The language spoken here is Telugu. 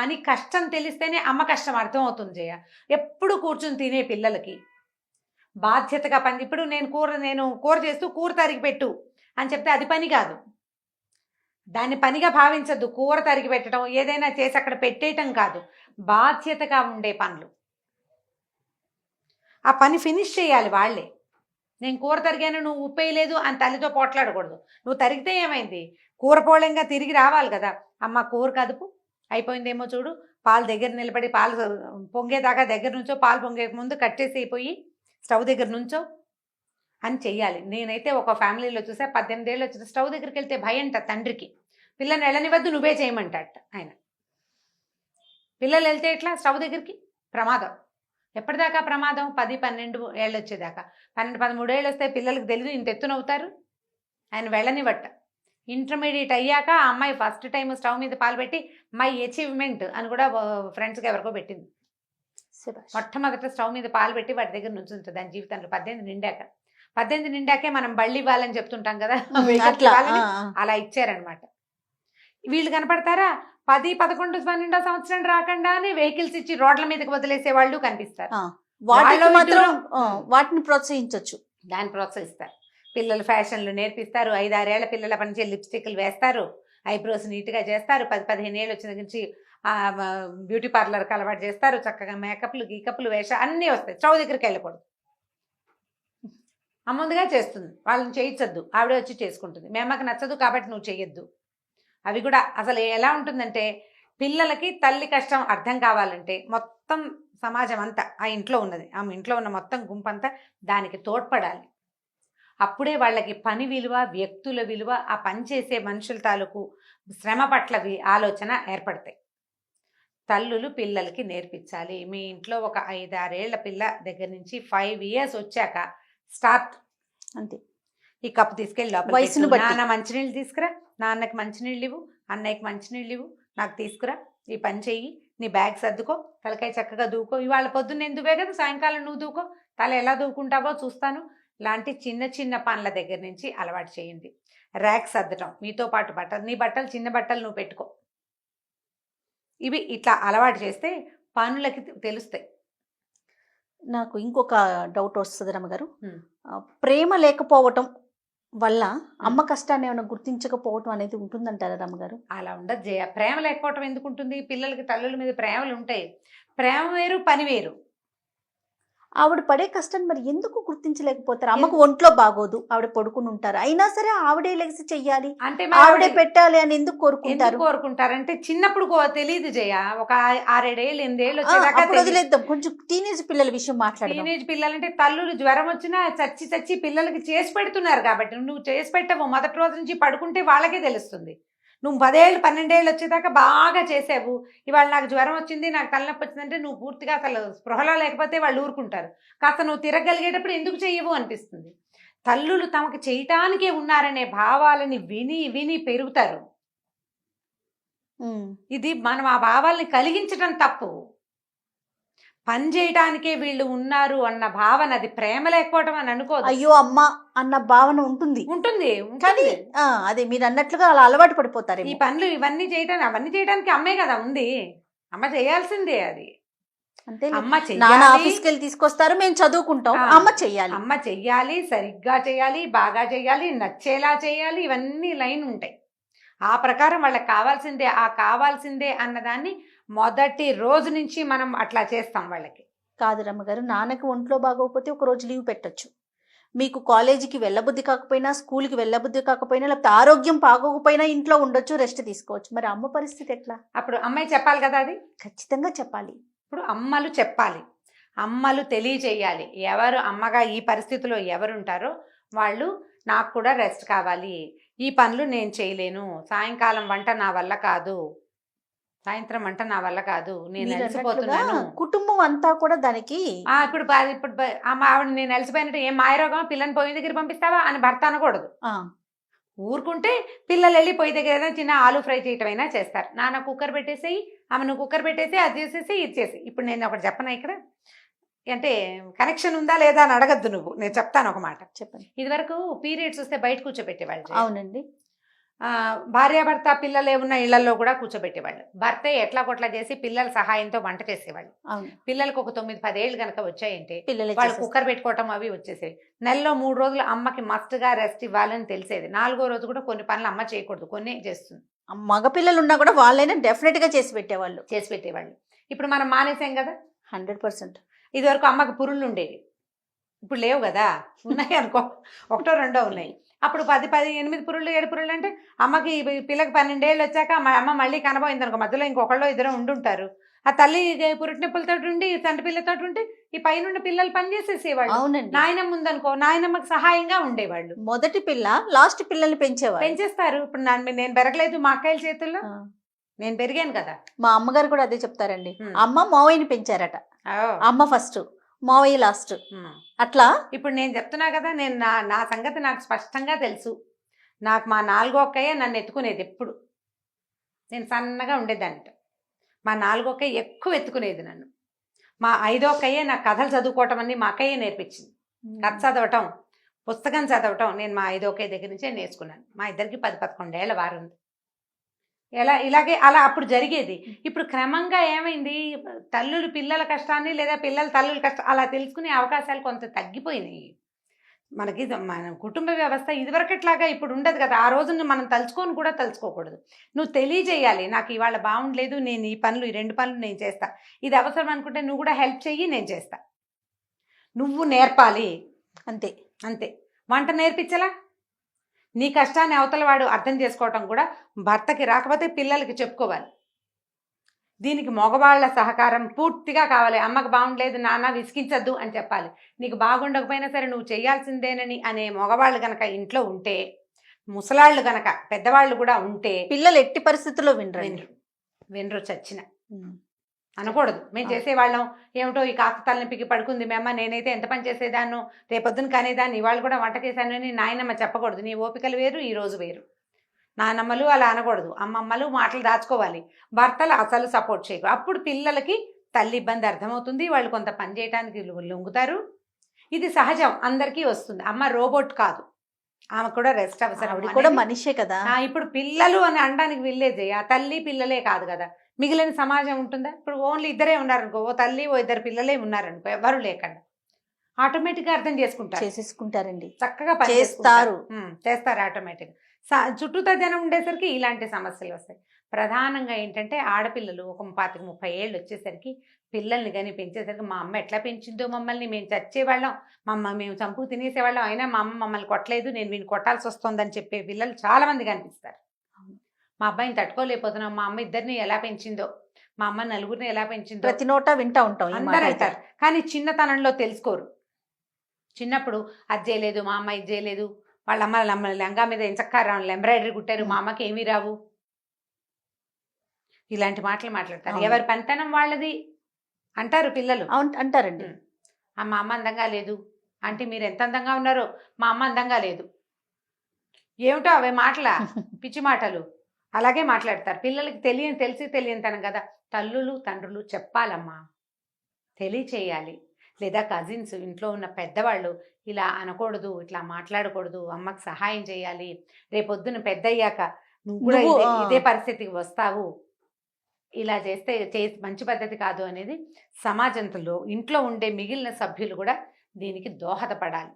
అని కష్టం తెలిస్తేనే అమ్మ కష్టం అర్థం అవుతుంది జయ. ఎప్పుడు కూర్చుని తినే పిల్లలకి. బాధ్యతగా పని ఇప్పుడు నేను కూర నేను కూర చేస్తూ కూర తరిగి పెట్టు అని చెప్తే అది పని కాదు. దాన్ని పనిగా భావించద్దు. కూర తరిగి పెట్టడం ఏదైనా చేసి అక్కడ పెట్టేయటం కాదు. బాధ్యతగా ఉండే పనులు. ఆ పని ఫినిష్ చేయాలి వాళ్ళే. నేను కూర తరిగాను నువ్వు ఉప్పేయలేదు అని తల్లితో పోట్లాడకూడదు. నువ్వు తరిగితే ఏమైంది? కూర పోళంగా తిరిగి రావాలి కదా. అమ్మ కూర కదుపు. అయిపోయిందేమో చూడు. పాలు దగ్గర నిలబడి పాలు పొంగేదాకా దగ్గర నుంచో పాలు పొంగే ముందు కట్టేసి అయిపోయి స్టవ్ దగ్గర నుంచో అని చెయ్యాలి. నేనైతే ఒక ఫ్యామిలీలో చూసా పద్దెనిమిది ఏళ్ళు వచ్చిన స్టవ్ దగ్గరికి వెళ్తే భయంట తండ్రికి. పిల్లని వెళ్ళనివద్దు నువ్వే చేయమంటాట ఆయన. పిల్లలు వెళ్తే ఎట్లా? స్టవ్ దగ్గరికి? ప్రమాదం. ఎప్పటిదాకా ప్రమాదం? పది పన్నెండు ఏళ్ళు వచ్చేదాకా. పన్నెండు పదమూడు ఏళ్ళు వస్తే పిల్లలకి తెలియదు ఇంత ఎత్తునవుతారు ఆయన వెళ్ళనివట్ట ఇంటర్మీడియట్ అయ్యాక ఆ అమ్మాయి ఫస్ట్ టైం స్టవ్ మీద పాలు పెట్టి మై అచీవ్మెంట్ అని కూడా ఫ్రెండ్స్కి ఎవరికో పెట్టింది. మొట్టమొదట స్టవ్ మీద పాలు పెట్టి వాటి దగ్గర నుంచి ఉంటుంది. దాని జీవితంలో పద్దెనిమిది నిండాక. పద్దెనిమిది నిండాకే మనం బళ్ళు ఇవ్వాలని చెప్తుంటాం కదా. అలా ఇచ్చారనమాట. వీళ్ళు కనపడతారా? పది పదకొండు పన్నెండో సంవత్సరం రాకుండా అని వెహికల్స్ ఇచ్చి రోడ్ల మీదకి వదిలేసే వాళ్ళు కనిపిస్తారు. వాటిని ప్రోత్సహించవచ్చు దాన్ని ప్రోత్సహిస్తారు. పిల్లలు ఫ్యాషన్లు నేర్పిస్తారు. ఐదారేళ్ళ పిల్లల పనిచే లిప్స్టిక్లు వేస్తారు. ఐబ్రోస్ నీట్గా చేస్తారు. పది పదిహేను ఏళ్ళు వచ్చిన నుంచి బ్యూటీ పార్లర్కి అలవాటు చేస్తారు. చక్కగా మేకప్లు గీకప్లు వేష అన్నీ వస్తాయి. చౌ దగ్గరికి వెళ్ళకూడదు. ఆ ముందుగా చేస్తుంది. వాళ్ళని చేయించద్దు. ఆవిడే వచ్చి చేసుకుంటుంది. మేమకు నచ్చదు కాబట్టి నువ్వు చేయొద్దు అవి కూడా అసలు ఎలా ఉంటుందంటే పిల్లలకి తల్లి కష్టం అర్థం కావాలంటే మొత్తం సమాజం అంతా ఆ ఇంట్లో ఉన్నది ఆమె ఇంట్లో ఉన్న మొత్తం గుంపంతా దానికి తోడ్పడాలి. అప్పుడే వాళ్ళకి పని విలువ వ్యక్తుల విలువ ఆ పని చేసే మనుషుల తాలూకు శ్రమ పట్ల ఆలోచన ఏర్పడతాయి. తల్లులు పిల్లలకి నేర్పించాలి. మీ ఇంట్లో ఒక ఐదారేళ్ళ పిల్ల దగ్గర నుంచి ఫైవ్ ఇయర్స్ వచ్చాక స్టార్ట్. అంతే. ఈ కప్పు తీసుకెళ్ళి వయసును. నాన్న మంచినీళ్ళు తీసుకురా. నాన్నకి మంచినీళ్ళు ఇవ్వు. అన్నయ్యకి మంచినీళ్ళు ఇవ్వు. నాకు తీసుకురా. ఈ పని చెయ్యి. నీ బ్యాగ్ సర్దుకో. తలకాయ చక్కగా దూకో. ఇవాళ పొద్దున్న నేను దువ్వే కదా సాయంకాలం నువ్వు దూకో. తల ఎలా దూకుంటావో చూస్తాను. లాంటి చిన్న చిన్న పనుల దగ్గర నుంచి అలవాటు చేయండి. ర్యాక్ సర్దటం మీతో పాటు బట్టలు నీ బట్టలు చిన్న బట్టలు నువ్వు పెట్టుకో. ఇవి ఇట్లా అలవాటు చేస్తే పనులకి తెలుస్తాయి. నాకు ఇంకొక డౌట్ వస్తుంది రమ్మగారు. ప్రేమ లేకపోవటం వల్ల అమ్మ కష్టాన్ని ఏమైనా గుర్తించకపోవటం అనేది ఉంటుందంటారా రమ్మగారు? అలా ఉండదు జయ. ప్రేమ లేకపోవటం ఎందుకు ఉంటుంది? పిల్లలకి తల్లుల మీద ప్రేమలు ఉంటాయి. ప్రేమ వేరు పని వేరు. ఆవిడ పడే కష్టాన్ని మరి ఎందుకు గుర్తించలేకపోతారు? అమ్మకు ఒంట్లో బాగోదు ఆవిడ పడుకుని ఉంటారు. అయినా సరే ఆవిడే లెగిసి చెయ్యాలి. అంటే ఆవిడే పెట్టాలి అని ఎందుకు కోరుకుంటారు? ఎందుకు కోరుకుంటారంటే చిన్నప్పుడు తెలియదు జయ. ఒక ఆరేడేళ్ళు ఎనిమిదేళ్ళు వదిలేద్దాం. కొంచెం టీనేజ్ పిల్లల విషయం మాట్లాడదాం. టీనేజ్ పిల్లలంటే తల్లులు జ్వరం వచ్చినా చచ్చి చచ్చి పిల్లలకి చేసి పెడుతున్నారు కాబట్టి. నువ్వు చేసి పెట్టవు. మొదటి రోజు నుంచి పడుకుంటే వాళ్ళకే తెలుస్తుంది. నువ్వు పదేళ్ళు పన్నెండేళ్ళు వచ్చేదాకా బాగా చేసావు. ఇవాళ నాకు జ్వరం వచ్చింది నాకు తలనొప్పి వచ్చిందంటే నువ్వు పూర్తిగా అసలు స్పృహలో లేకపోతే వాళ్ళు ఊరుకుంటారు. కాస్త నువ్వు తిరగలిగేటప్పుడు ఎందుకు చెయ్యవు అనిపిస్తుంది. తల్లులు తమకు చేయటానికే ఉన్నారనే భావాలని విని విని పెరుగుతారు. ఇది మనం ఆ భావాల్ని కలిగించడం తప్పు. పని చేయటానికే వీళ్ళు ఉన్నారు అన్న భావన అది ప్రేమ లేకపోవటం అని అనుకోదు. అయ్యో అమ్మ అన్న భావన ఉంటుంది. ఉంటుంది కానీ. ఆ, అదే మీరు అన్నట్లుగా అలా అలవాటు ఈ పడిపోతారు పనులు ఇవన్నీ చేయడానికి అవన్నీ చేయడానికి అమ్మే కదా ఉంది. అమ్మ చేయాల్సిందే అది. అంతే అమ్మ నాన్న చెయ్యాలి. ఆఫీస్కి వెళ్ళి తీసుకొస్తారు మేము చదువుకుంటాం. ఆ. అమ్మ చెయ్యాలి. అమ్మ చెయ్యాలి సరిగ్గా చేయాలి బాగా చేయాలి నచ్చేలా చేయాలి ఇవన్నీ లైన్ ఉంటాయి. ఆ ప్రకారం వాళ్ళకి కావాల్సిందే ఆ కావాల్సిందే అన్నదాన్ని మొదటి రోజు నుంచి మనం అట్లా చేస్తాం వాళ్ళకి. కాదు రమ్మగారు నాన్నకి ఒంట్లో బాగోకపోతే ఒక రోజు లీవ్ పెట్టొచ్చు. మీకు కాలేజీకి వెళ్ళబుద్ధి కాకపోయినా స్కూల్కి వెళ్ళబుద్ధి కాకపోయినా లేకపోతే ఆరోగ్యం బాగోకపోయినా ఇంట్లో ఉండొచ్చు రెస్ట్ తీసుకోవచ్చు. మరి అమ్మ పరిస్థితి ఎట్లా? అప్పుడు అమ్మాయి చెప్పాలి కదా అది? ఖచ్చితంగా చెప్పాలి. ఇప్పుడు అమ్మలు చెప్పాలి. అమ్మలు తెలియచేయాలి ఎవరు అమ్మగా ఈ పరిస్థితిలో ఎవరుంటారో వాళ్ళు నాకు కూడా రెస్ట్ కావాలి. ఈ పనులు నేను చేయలేను. సాయంకాలం వంట నా వల్ల కాదు. సాయంత్రం వంట నా వల్ల కాదు నేను మీరు అన్నట్లుగా అలసిపోతున్నాను. కుటుంబం అంతా కూడా దానికి ఆ, ఇప్పుడు బా- ఇప్పుడు బా- అమ్మ ఆవిడ నేను అలసిపోయినట్టు ఏం మాయరోగం పిల్లని పొయ్యి దగ్గర పంపిస్తావా? అని భర్త అనకూడదు. ఆ, ఊరుకుంటే పిల్లలు వెళ్ళి పొయ్యి దగ్గర ఏదైనా చిన్న ఆలు ఫ్రై చేయటం అయినా చేస్తారు. నాన్న కుక్కర్ పెట్టేసేయి ఆమె నువ్వు కుక్కర్ పెట్టేసి అది చేసేసి ఇది చేసి ఇప్పుడు నేను ఒకటి చెప్పనా ఇక్కడ? అంటే కనెక్షన్ ఉందా లేదా అని అడగద్దు నువ్వు. నేను చెప్తాను ఒక మాట. చెప్పండి. ఇదివరకు పీరియడ్స్ వస్తే బయట కూర్చోబెట్టేవాళ్ళు. అవునండి. ఆ, భార్యాభర్త పిల్లలు ఏమున్న ఇళ్ళలో కూడా కూర్చోబెట్టేవాళ్ళు. భర్తే ఎట్లా కొట్లా చేసి పిల్లల సహాయంతో వంట చేసేవాళ్ళు. పిల్లలకు ఒక తొమ్మిది పదేళ్ళు కనుక వచ్చాయంటే వాళ్ళు. కుక్కర్ పెట్టుకోవటం అవి వచ్చేసేవి. నెలలో మూడు రోజులు అమ్మకి మస్ట్గా రెస్ట్ ఇవ్వాలని తెలిసేది. నాలుగో రోజు కూడా కొన్ని పనులు అమ్మ చేయకూడదు కొన్ని చేస్తుంది. మగ పిల్లలు ఉన్నా కూడా వాళ్ళైనా డెఫినెట్గా చేసి పెట్టేవాళ్ళు. చేసి పెట్టేవాళ్ళు. ఇప్పుడు మనం మానేసాం కదా? Hundred percent. ఇదివరకు అమ్మకి పురుళ్ళు ఉండేవి. ఇప్పుడు లేవు కదా? ఉన్నాయి అనుకో ఒకటో రెండో ఉన్నాయి. అప్పుడు పది పది ఎనిమిది పురుళ్ళు ఏడు పురుళ్ళు అంటే అమ్మకి పిల్లకి పన్నెండేళ్ళు వచ్చాక మా అమ్మ మళ్ళీ కనబోయింది అనుకో. మధ్యలో ఇంకొకళ్ళు ఇద్దరు ఉండుంటారు. ఆ తల్లి పురుటి నొప్పులతో ఉండి తండ్రి పిల్లతో ఉండి ఈ పైనుండి పిల్లలు పని చేసేసేవాళ్ళు. అవునండి. నాయనమ్మ ఉందనుకో నాయనమ్మకి సహాయంగా ఉండేవాళ్ళు. మొదటి పిల్ల లాస్ట్ పిల్లల్ని పెంచేవాళ్ళు. పెంచేస్తారు. ఇప్పుడు నా- నేను పెరగలేదు మా అక్కయ్యల చేతుల్లో. నేను పెరిగాను కదా. మా అమ్మగారు కూడా అదే చెప్తారండి. అమ్మ మావయ్యని పెంచారట. అమ్మ ఫస్ట్. మావయ్య లాస్ట్. అట్లా? ఇప్పుడు నేను చెప్తున్నా కదా నేను నా నా సంగతి నాకు స్పష్టంగా తెలుసు. నాకు మా నాలుగో అక్కయ్య నన్ను ఎత్తుకునేది ఎప్పుడు. నేను సన్నగా ఉండేదాన్నిట. మా నాలుగో అక్కయ్య ఎక్కువ ఎత్తుకునేది నన్ను. మా ఐదో అక్కయ్య నాకు కథలు చదువుకోవటం అన్ని మా అక్కయ్య నేర్పించింది. కథ చదవటం పుస్తకం చదవటం నేను మా ఐదో అక్కయ్య దగ్గర నుంచే నేర్చుకున్నాను. మా ఇద్దరికి పది పదకొండేళ్ళ వారు ఉంది. ఎలా ఇలాగే అలా అప్పుడు జరిగేది. ఇప్పుడు క్రమంగా ఏమైంది? తల్లులు పిల్లల కష్టాన్ని లేదా పిల్లల తల్లుల కష్టం అలా తెలుసుకునే అవకాశాలు కొంత తగ్గిపోయినాయి. మనకి మన కుటుంబ వ్యవస్థ ఇదివరకట్లాగా ఇప్పుడు ఉండదు కదా. ఆ రోజున మనం తలుచుకొని కూడా తలుచుకోకూడదు. నువ్వు తెలియజేయాలి నాకు ఇవాళ బాగుండలేదు నేను ఈ పనులు ఈ రెండు పనులు నేను చేస్తా. ఇది అవసరం అనుకుంటే నువ్వు కూడా హెల్ప్ చెయ్యి నేను చేస్తా. నువ్వు నేర్పాలి. అంతే. అంతే. వంట నేర్పించలా? నీ కష్టాన్ని అవతల వాడు అర్థం చేసుకోవటం కూడా భర్తకి రాకపోతే పిల్లలకి చెప్పుకోవాలి. దీనికి మగవాళ్ళ సహకారం పూర్తిగా కావాలి. అమ్మకు బాగుండలేదు నాన్న విసిగించద్దు అని చెప్పాలి. నీకు బాగుండకపోయినా సరే నువ్వు చేయాల్సిందేనని అనే మగవాళ్ళు గనక ఇంట్లో ఉంటే ముసలాళ్ళు గనక పెద్దవాళ్ళు కూడా ఉంటే పిల్లలు ఎట్టి పరిస్థితుల్లో వినరండి. వినరు. వినరు చచ్చిన. అనకూడదు. మేము. చేసేవాళ్ళం. ఏమిటో ఈ కాస్త తలనొప్పికి పడుకుంది మేమ్మ నేనైతే ఎంత పని చేసేదాన్ని రేపొద్దున కనేదాన్ని ఇవాళ కూడా వంట చేశానని నాయనమ్మ చెప్పకూడదు. నీ ఓపికలు వేరు ఈ రోజు వేరు. నానమ్మలు అలా అనకూడదు. అమ్మమ్మలు మాటలు దాచుకోవాలి. భర్తలు అసలు సపోర్ట్ చేయకూడదు అప్పుడు పిల్లలకి తల్లి ఇబ్బంది అర్థమవుతుంది. వాళ్ళు కొంత పని చేయడానికి లొంగుతారు. ఇది సహజం. అందరికీ వస్తుంది. అమ్మ రోబోట్ కాదు. ఆమె కూడా రెస్ట్ అవసరం. ఆవిడ కూడా మనిషే కదా. ఆ, ఇప్పుడు పిల్లలు అని అనడానికి విల్లేజే ఆ తల్లి పిల్లలే కాదు కదా. మిగిలిన సమాజం ఉంటుందా? ఇప్పుడు ఓన్లీ ఇద్దరే ఉన్నారనుకో ఓ తల్లి ఓ ఇద్దరు పిల్లలే ఉన్నారనుకో ఎవరు లేకుండా. ఆటోమేటిక్గా అర్థం చేసుకుంటారు. చేసేసుకుంటారండి. చక్కగా పని చేస్తారు. ఉమ్, చేస్తారు ఆటోమేటిక్ చుట్టూతా జనం ఉండేసరికి ఇలాంటి సమస్యలు వస్తాయి. ప్రధానంగా ఏంటంటే ఆడపిల్లలు ఒక పాతిక ముప్పై ఏళ్ళు వచ్చేసరికి పిల్లల్ని కానీ పెంచేసరికి మా అమ్మ ఎట్లా పెంచిందో మమ్మల్ని మేము చచ్చేవాళ్ళం. మా అమ్మ మేము చంపు తినేసేవాళ్ళం. అయినా మా అమ్మ మమ్మల్ని కొట్టలేదు. నేను వీడిని కొట్టాల్సి వస్తుందని చెప్పే పిల్లలు చాలా మంది కనిపిస్తారు. మా అబ్బాయిని తట్టుకోలేకపోతున్నాం. మా అమ్మ ఇద్దరిని ఎలా పెంచిందో మా అమ్మ నలుగురిని ఎలా పెంచిందో ప్రతి నోట వింటా ఉంటాం అందరూ అయితే. అంటారు. కానీ చిన్నతనంలో తెలుసుకోరు. చిన్నప్పుడు అది చేయలేదు మా అమ్మ ఇది చేయలేదు. వాళ్ళ అమ్మ లెంగా మీద ఎంచక్క ఎంబ్రాయిడరీ కుట్టారు. మా అమ్మకి ఏమీ రావు. ఇలాంటి మాటలు మాట్లాడతారు. అవును. ఎవరి పనితనం వాళ్ళది అంటారు పిల్లలు. అవును అంటారండి. ఉం. ఆ మా అమ్మ అందంగా లేదు. అంటే మీరు ఎంత అందంగా ఉన్నారో మా అమ్మ అందంగా లేదు. ఏమిటో అవే మాటలా? పిచ్చి మాటలు. అలాగే మాట్లాడతారు. పిల్లలకి తెలియని తెలిసి తెలియని తనం కదా. తల్లులు తండ్రులు చెప్పాలమ్మా. తెలియచేయాలి. లేదా కజిన్స్ ఇంట్లో ఉన్న పెద్దవాళ్ళు ఇలా అనకూడదు ఇట్లా మాట్లాడకూడదు అమ్మకి సహాయం చేయాలి. రేపొద్దున పెద్ద అయ్యాక నువ్వు కూడా నువ్వు, ఇదే- ఆ. ఇదే పరిస్థితికి వస్తావు. ఇలా చేస్తే చే మంచి పద్ధతి కాదు అనేది సమాజంలో ఇంట్లో ఉండే మిగిలిన సభ్యులు కూడా దీనికి దోహదపడాలి.